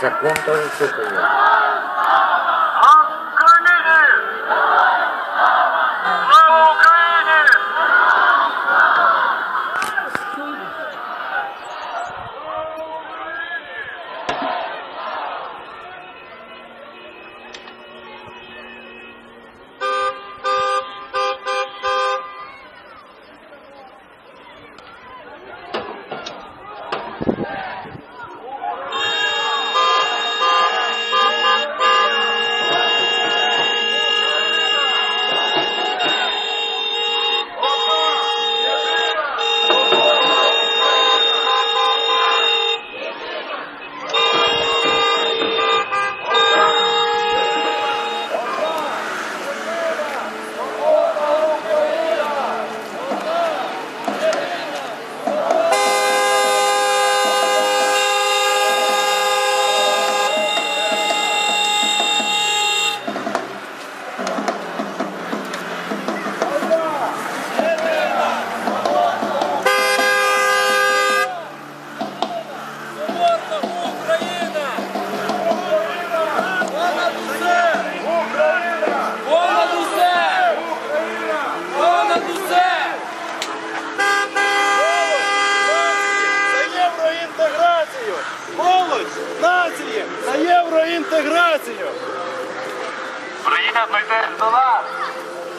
成功都是自己。Євроінтеграцію! Молодь! Нації! та євроінтеграцію! Приєднуйтесь до нас!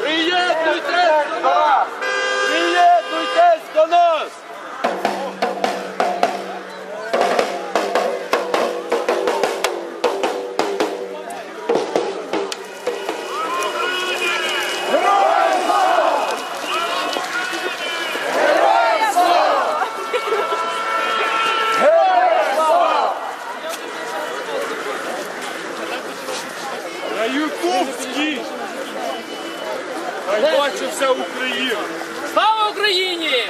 Приєднуйтесь до нас! Приєднуйтесь до нас! Бачить Україна! Слава Україні!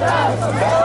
Brasil!